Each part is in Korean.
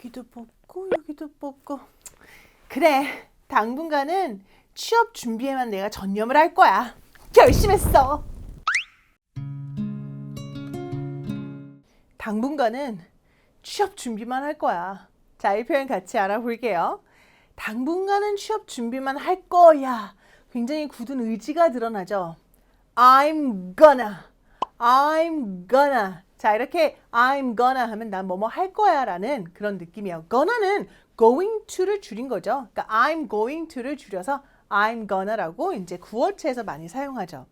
여기도 뽑고 여기도 뽑고. 그래 당분간은 취업 준비에만 내가 전념을 할 거야. 결심했어. 당분간은 취업 준비만 할 거야. 자 이 표현 같이 알아볼게요. 당분간은 취업 준비만 할 거야. 굉장히 굳은 의지가 드러나죠. I'm gonna. I'm gonna 자 이렇게 I'm gonna 하면 난 뭐뭐 할 거야 라는 그런 느낌이에요 gonna는 going to를 줄인 거죠 그러니까 I'm going to를 줄여서 I'm gonna라고 이제 구어체에서 많이 사용하죠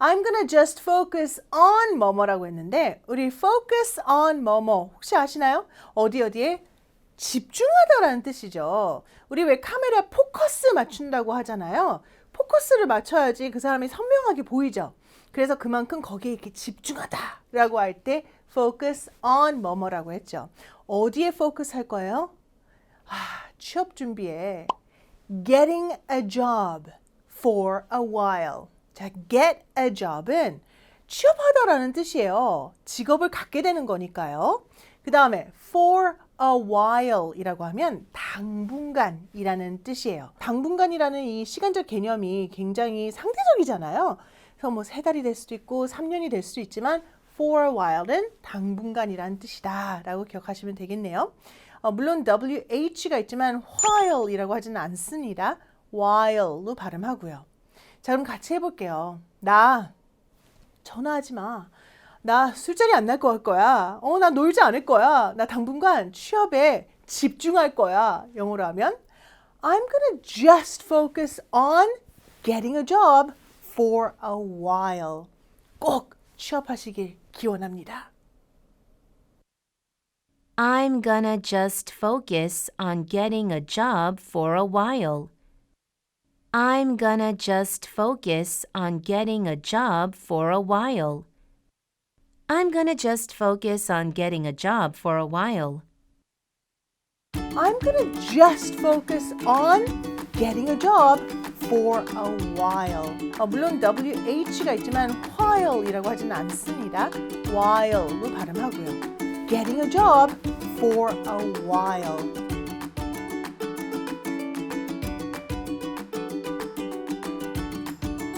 I'm gonna just focus on 뭐뭐라고 했는데 우리 focus on 뭐뭐 혹시 아시나요? 어디 어디에 집중하다라는 뜻이죠. 우리 왜 카메라 포커스 맞춘다고 하잖아요. 포커스를 맞춰야지 그 사람이 선명하게 보이죠. 그래서 그만큼 거기에 이렇게 집중하다라고 할 때 focus on 뭐뭐라고 했죠. 어디에 focus 할 거예요? 아, 취업 준비에 getting a job for a while. 자, get a job은 취업하다라는 뜻이에요. 직업을 갖게 되는 거니까요. 그 다음에 for a while 이라고 하면 당분간이라는 뜻이에요. 당분간이라는 이 시간적 개념이 굉장히 상대적이잖아요. 그래서 뭐 세 달이 될 수도 있고 3년이 될 수도 있지만 for a while은 당분간이라는 뜻이다 라고 기억하시면 되겠네요. 어, 물론 WH가 있지만 while이라고 하지는 않습니다. while로 발음하고요. 자, 그럼 같이 해볼게요. 나 전화하지 마. 나 술자리 안 날 거 할 거야. 어, 나 놀지 않을 거야. 나 당분간 취업에 집중할 거야. 영어로 하면 I'm gonna just focus on getting a job for a while. 꼭 취업하시길 기원합니다. I'm gonna just focus on getting a job for a while. I'm gonna just focus on getting a job for a while. I'm gonna just focus on getting a job for a while. I'm gonna just focus on getting a job for a while. 어, 물론 WH가 있지만 while이라고 하지는 않습니다. while로 발음하고요. Getting a job for a while.